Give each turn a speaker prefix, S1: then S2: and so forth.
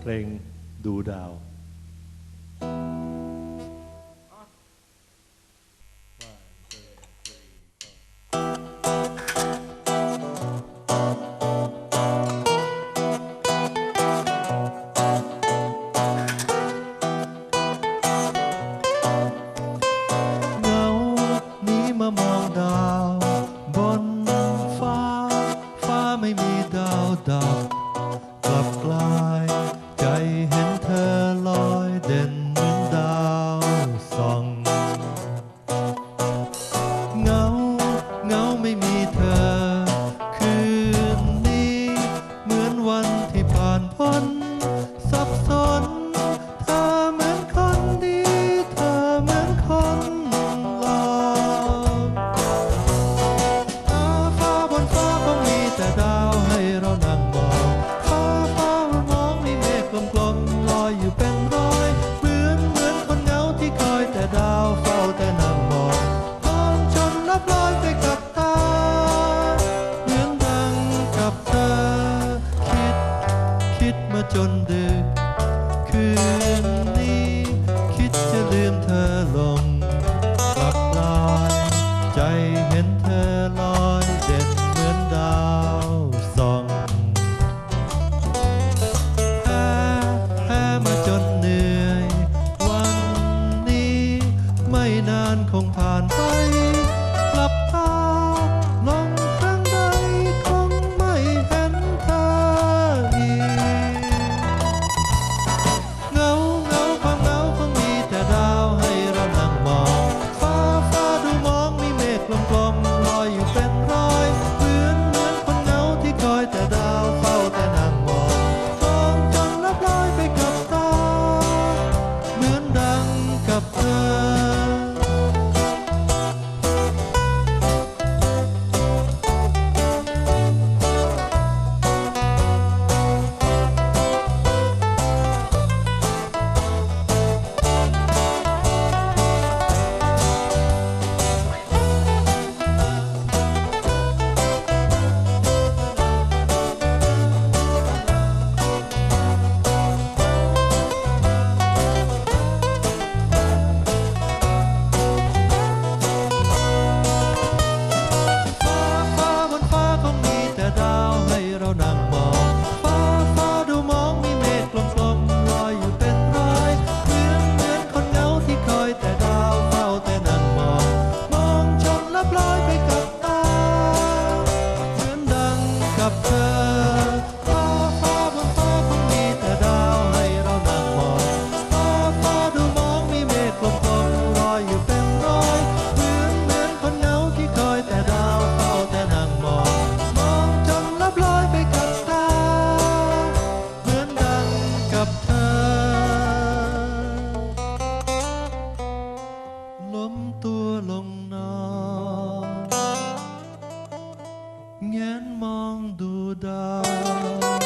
S1: เพลงดูดาวเงานี้มามองดาว แต่ดาวเฝ้าแต่นางบองมองจนนับลอยไปกับตา เหมือนดังกับเธอ คิด คิดมาจนดึก คืนนี้ คิดจะลืมเธอลงกลับลายใจเห็นเธอานคงผ่านไปหลับตา 眼望到达。